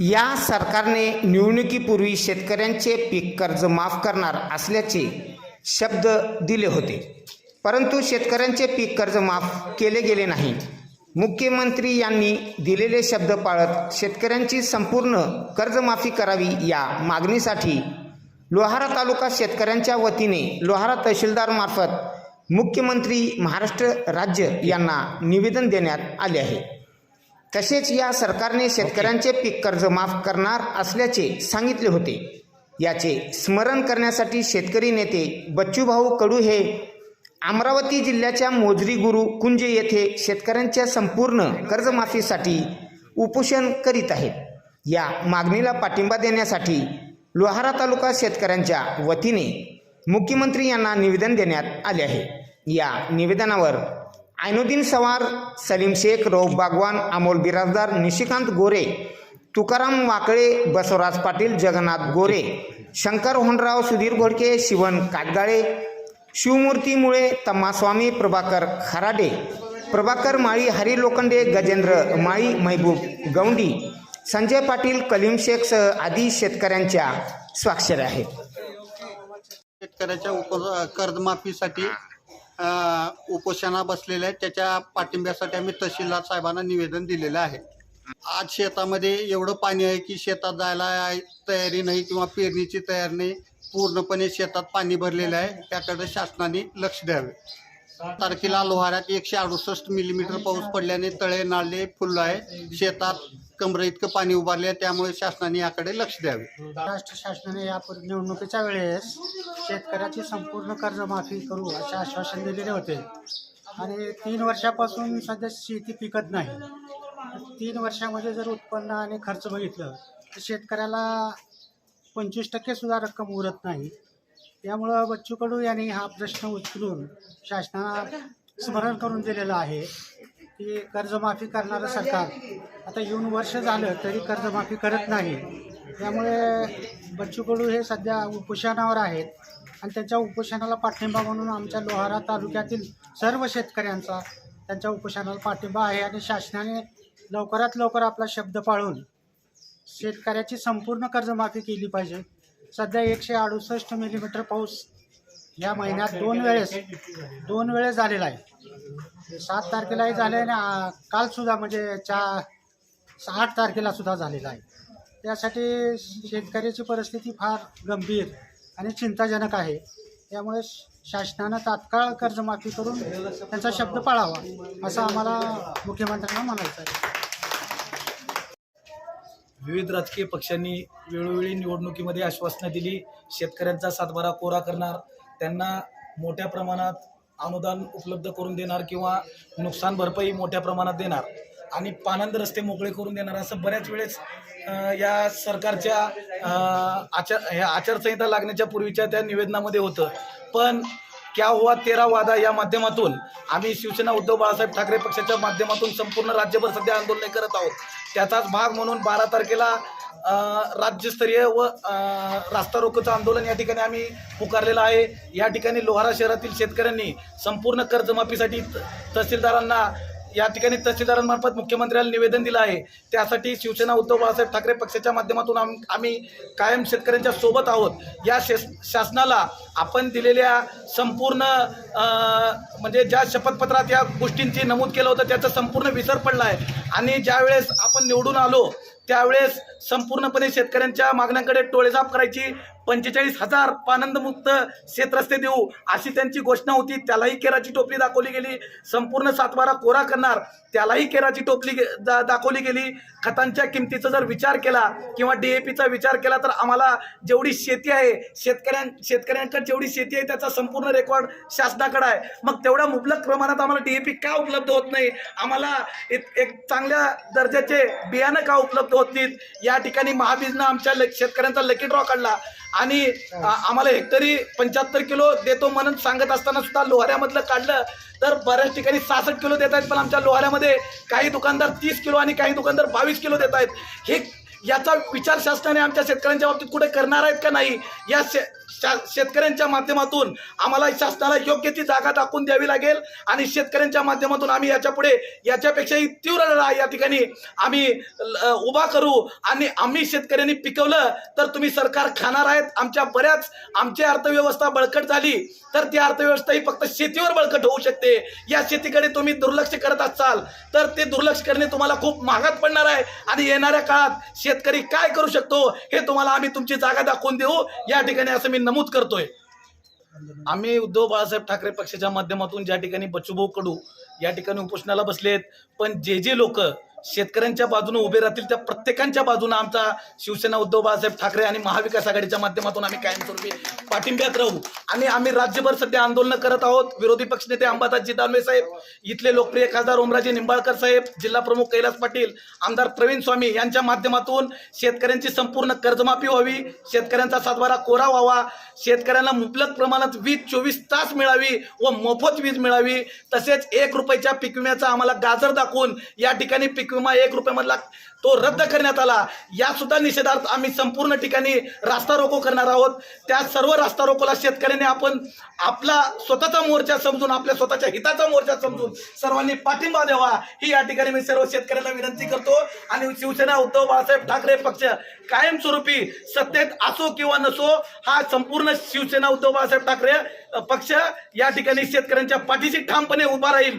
या सरकारने निवडणुकीपूर्वी शेतकऱ्यांचे पीक कर्ज माफ करणार असल्याचे शब्द दिले होते. परंतु शेतकऱ्यांचे पीक कर्ज माफ केले गेले नाही. मुख्यमंत्री यांनी दिलेले शब्द पाळत शेतकऱ्यांची संपूर्ण कर्जमाफी करावी या मागणीसाठी लोहारा तालुका शेतकऱ्यांच्या वतीने लोहारा तहसीलदारमार्फत मुख्यमंत्री महाराष्ट्र राज्य यांना निवेदन देण्यात आले आहे. तसेच या सरकारने शेतकऱ्यांचे पीक कर्ज माफ करणार असल्याचे सांगितले होते. याचे स्मरण करण्यासाठी शेतकरी नेते बच्चूभाऊ कडू हे अमरावती जिल्ह्याच्या मोजरी गुरु कुंज येथे शेतकऱ्यांच्या संपूर्ण कर्जमाफीसाठी उपोषण करीत आहेत. या मागणीला पाठिंबा देण्यासाठी लोहारा तालुका शेतकऱ्यांच्या वतीने मुख्यमंत्री यांना निवेदन देण्यात आले आहे. या निवेदनावर ऐनुद्दीन सवार सलीम शेख रौफ बागवान अमोल बिराजदार निशिकांत गोरे तुकाराम वाकळे बसवराज पाटील जगन्नाथ गोरे शंकर होनराव सुधीर घोडके शिवन काटगाळे शिवमूर्ती मुळे तम्मास्वामी प्रभाकर खराडे प्रभाकर माळी हरी लोखंडे गजेंद्र माळी महबूब गौंडी संजय पाटील कलीम शेखसह आदी शेतकऱ्यांच्या स्वाक्षऱ्या आहेत. शेतकऱ्याच्या उप कर्जमाफीसाठी उपोषणा बसलेल्या आहेत. त्याच्या पाठिंब्यासाठी आम्ही तहसीलदार साहेबांना निवेदन दिलेलं आहे. आज शेतामध्ये एवढं पाणी आहे की शेतात जायला तयारी नाही किंवा पेरणीची तयारी नाही. पूर्णपणे शेतात पाणी भरलेलं आहे. त्याकडे शासनाने लक्ष द्यावे. तारखेला लोहाऱ्यात एकशे अडुसष्ट मिलीमीटर पाऊस पडल्याने तळे नाले फुललं आहे शेतात कमरे इतकं पाणी उभारले आहे त्यामुळे शासनाने याकडे लक्ष द्यावे. महाराष्ट्र शासनाने या पूर्वी निवडणुकीच्या वेळेस शेतकऱ्याची संपूर्ण कर्जमाफी करू असे आश्वासन दिलेले होते. आणि तीन वर्षापासून सध्या शेती पिकत नाही. तीन वर्षामध्ये जर उत्पन्न आणि खर्च बघितलं तर शेतकऱ्याला पंचवीस टक्के सुद्धा रक्कम उरत नाही. त्यामुळं बच्चू कडू यांनी हा प्रश्न उचलून शासनाला स्मरण करून दिलेलं आहे की कर्जमाफी करणारं सरकार आता येऊन वर्ष झालं तरी कर्जमाफी करत नाही. त्यामुळे बच्चू कडू हे सध्या उपोषणावर आहेत आणि त्यांच्या उपोषणाला पाठिंबा म्हणून आमच्या लोहारा तालुक्यातील सर्व शेतकऱ्यांचा त्यांच्या उपोषणाला पाठिंबा आहे आणि शासनाने लवकरात लवकर आपला शब्द पाळून शेतकऱ्याची संपूर्ण कर्जमाफी केली पाहिजे. सध्या एकशे अडुसष्ट मिलीमीटर पाऊस या महिन्यात दोन वेळेस दोन वेळेस झालेला आहे. म्हणजे सात तारखेलाही झाले आणि कालसुद्धा म्हणजे चा आठ तारखेला सुद्धा झालेला आहे. त्यासाठी शेतकऱ्याची परिस्थिती फार गंभीर आणि चिंताजनक आहे. त्यामुळे शासनानं तात्काळ कर्जमाफी करून त्यांचा शब्द पाळावा असं आम्हाला मुख्यमंत्र्यांना म्हणायचं आहे. विविध राजकीय पक्षांनी वेळोवेळी निवडणुकीमध्ये आश्वासनं दिली. शेतकऱ्यांचा सातबारा कोरा करणार. त्यांना मोठ्या प्रमाणात अनुदान उपलब्ध करून देणार किंवा नुकसान भरपाई मोठ्या प्रमाणात देणार आणि पानंद रस्ते मोकळे करून देणार असं बऱ्याच वेळेस या सरकारच्या आचार ह्या आचारसंहिता लागण्याच्या पूर्वीच्या त्या निवेदनामध्ये होतं. पण क्या हुआ तेरा वादा या माध्यमातून? आम्ही शिवसेना उद्धव बाळासाहेब ठाकरे पक्षाच्या माध्यमातून संपूर्ण राज्यभर सध्या आंदोलन करत आहोत. त्याचाच भाग म्हणून बारा तारखेला राज्यस्तरीय व रास्ता रोकोचं आंदोलन या ठिकाणी आम्ही पुकारलेलं आहे. या ठिकाणी लोहारा शहरातील शेतकऱ्यांनी संपूर्ण कर्जमाफीसाठी त- तहसीलदारांना या ठिकाणी तहसीलदारांमार्फत मुख्यमंत्र्याला निवेदन दिलं आहे. त्यासाठी शिवसेना उद्धव बाळासाहेब ठाकरे पक्षाच्या माध्यमातून आम आम्ही कायम शेतकऱ्यांच्या सोबत आहोत. या शेस शासनाला आपण दिलेल्या संपूर्ण म्हणजे ज्या शपथपत्रात या गोष्टींची नमूद केलं होतं त्याचा संपूर्ण विसर पडला आहे. आणि ज्यावेळेस आपण निवडून आलो त्यावेळेस संपूर्णपणे शेतकऱ्यांच्या मागण्यांकडे टोळेझाप करायची पंचेचाळीस हजार पानंदमुक्त शेतरस्ते देऊ अशी त्यांची घोषणा होती. त्यालाही केराची टोपली दाखवली गेली. संपूर्ण सातबारा कोरा करणार त्यालाही केराची टोपली दा दाखवली गेली. खतांच्या किमतीचा जर विचार केला किंवा डी ए पीचा विचार केला तर आम्हाला जेवढी शेती आहे शेतकऱ्यां शेतकऱ्यांकडे जेवढी शेती आहे त्याचा संपूर्ण रेकॉर्ड शासनाकडे आहे. मग तेवढ्या मुबलक प्रमाणात आम्हाला डी ए पी का उपलब्ध होत नाही? आम्हाला एक एक चांगल्या दर्जाचे बियाणं का उपलब्ध होत नाहीत? या ठिकाणी महाबीजनं आमच्या ल- शेतकऱ्यांचा लकी ड्रॉ काढला. आणि आम्हाला हेक्टरी पंच्याहत्तर किलो देतो म्हणून सांगत असताना सुद्धा लोहाऱ्यामधलं काढलं तर बऱ्याच ठिकाणी सहासष्ट किलो देत आहेत पण आमच्या लोहाऱ्यामध्ये काही दुकानदार तीस किलो आणि काही दुकानदार बावीस किलो देत आहेत. हे याचा विचार शासनाने आमच्या शेतकऱ्यांच्या बाबतीत कुठे करणार आहेत का नाही या शे शा- शेतकऱ्यांच्या माध्यमातून आम्हाला शासनाला योग्य ती जागा दाखवून द्यावी लागेल. आणि शेतकऱ्यांच्या माध्यमातून आम्ही याच्यापुढे याच्यापेक्षाही तीव्र लढा या ठिकाणी आम्ही उभा करू. आणि आम्ही शेतकऱ्यांनी पिकवलं तर तुम्ही सरकार खाणार आहेत. आमच्या बऱ्याच आमची अर्थव्यवस्था बळकट झाली तर ती अर्थव्यवस्था ही फक्त शेतीवर बळकट होऊ शकते. या शेतीकडे तुम्ही दुर्लक्ष करत असाल तर ते दुर्लक्ष करणे तुम्हाला खूप महागात पडणार आहे. आणि येणाऱ्या काळात शेतकरी काय करू शकतो हे तुम्हाला आम्ही तुमची जागा दाखवून देऊ. या ठिकाणी असं मी नमूद करतोय. आम्ही उद्धव बाळासाहेब ठाकरे पक्षाच्या माध्यमातून ज्या ठिकाणी बच्चूभाऊ कडू या ठिकाणी उपोषणाला बसलेत पण जे जे लोक शेतकऱ्यांच्या बाजूने उभे राहतील त्या प्रत्येकांच्या बाजूने आमचा शिवसेना उद्धव बाळासाहेब ठाकरे आणि महाविकास आघाडीच्या माध्यमातून आम्ही कायमस्वरूपी पाठिंब्यात राहू. आणि आम्ही राज्यभर सध्या आंदोलन करत आहोत. विरोधी पक्षनेते अंबादासजी दानवे साहेब इथले लोकप्रिय खासदार ओमराजे निंबाळकर साहेब जिल्हा प्रमुख कैलास पाटील आमदार प्रवीण स्वामी यांच्या माध्यमातून शेतकऱ्यांची संपूर्ण कर्जमाफी व्हावी शेतकऱ्यांचा सातबारा कोरा व्हावा शेतकऱ्यांना मुबलक प्रमाणात वीज चोवीस तास मिळावी व मोफत वीज मिळावी तसेच एक रुपयाच्या पीक विम्याचा आम्हाला गाजर दाखवून या ठिकाणी पीक विमा एक रुपयामधला तो रद्द करण्यात आला. या सुद्धा निषेधार्थ आम्ही संपूर्ण ठिकाणी रास्ता रोको करणार आहोत. त्या सर्व रास्ता रोकोला शेतकऱ्यांनी आपण आपला स्वतःचा मोर्चा समजून आपल्या स्वतःच्या हिताचा मोर्चा समजून सर्वांनी पाठिंबा द्यावा. ही या ठिकाणी मी सर्व शेतकऱ्यांना विनंती करतो. आणि शिवसेना उद्धव बाळासाहेब ठाकरे पक्ष कायमस्वरूपी सत्तेत असो किंवा नसो हा संपूर्ण शिवसेना उद्धव बाळासाहेब ठाकरे पक्ष या ठिकाणी शेतकऱ्यांच्या पाठीशी ठामपणे उभा राहील.